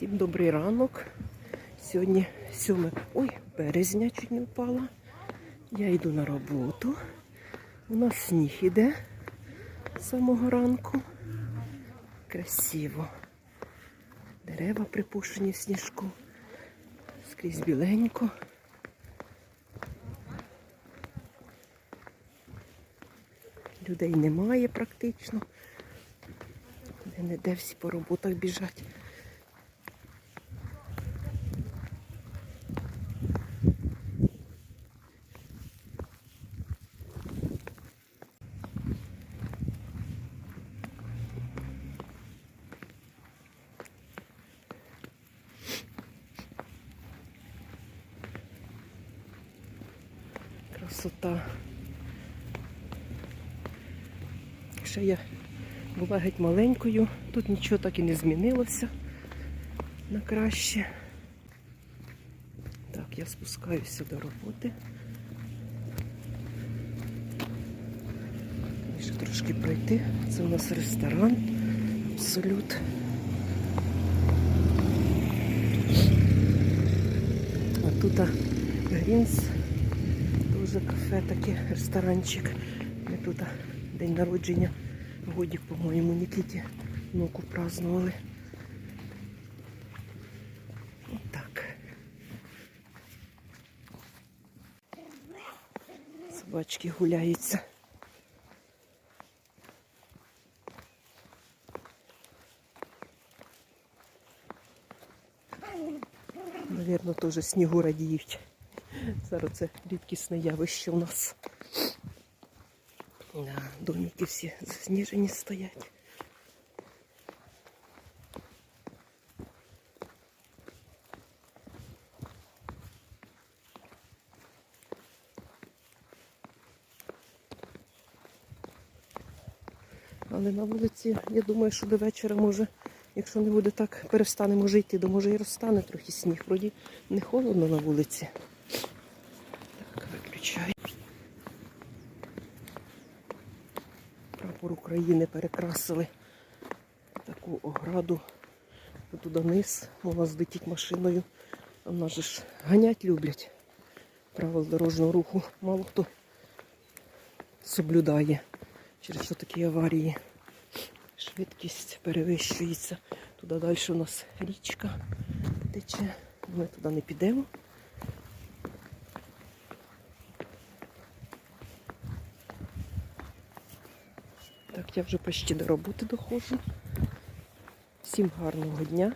Всім добрий ранок. Сьогодні 7 ой, березня чуть не впала. Я йду на роботу. У нас сніг іде з самого ранку. Красиво. Дерева припушені в сніжку. Скрізь біленько. Людей немає практично. Де не де всі по роботах біжать. Красота. Ще я була геть маленькою, тут нічого так і не змінилося на краще. Так, я спускаюся до роботи. Ще трошки пройти. Це у нас ресторан. Абсолют. А тут Грінс, дуже кафе таке, ресторанчик. Ми тут день народження. Годік, по-моєму, Нікіті внуку празднували. Отак. Собачки гуляються. Навірно, теж снігу радіють. Зараз це рідкісне явище у нас. Да, домики всі засніжені стоять. Але на вулиці, я думаю, що до вечора може, якщо не буде так, перестане може йти, то може і розтане трохи сніг. Вроді не холодно на вулиці. Виключаю. Прапор України перекрасили таку ограду. Туди низ, можна злетіть машиною. А в нас же ж ганять люблять. Правил дорожнього руху мало хто соблюдає через що такі аварії. Швидкість перевищується. Туди далі у нас річка тече. Ми туди не підемо. Так, я вже почти до роботи доходжу. Всім гарного дня.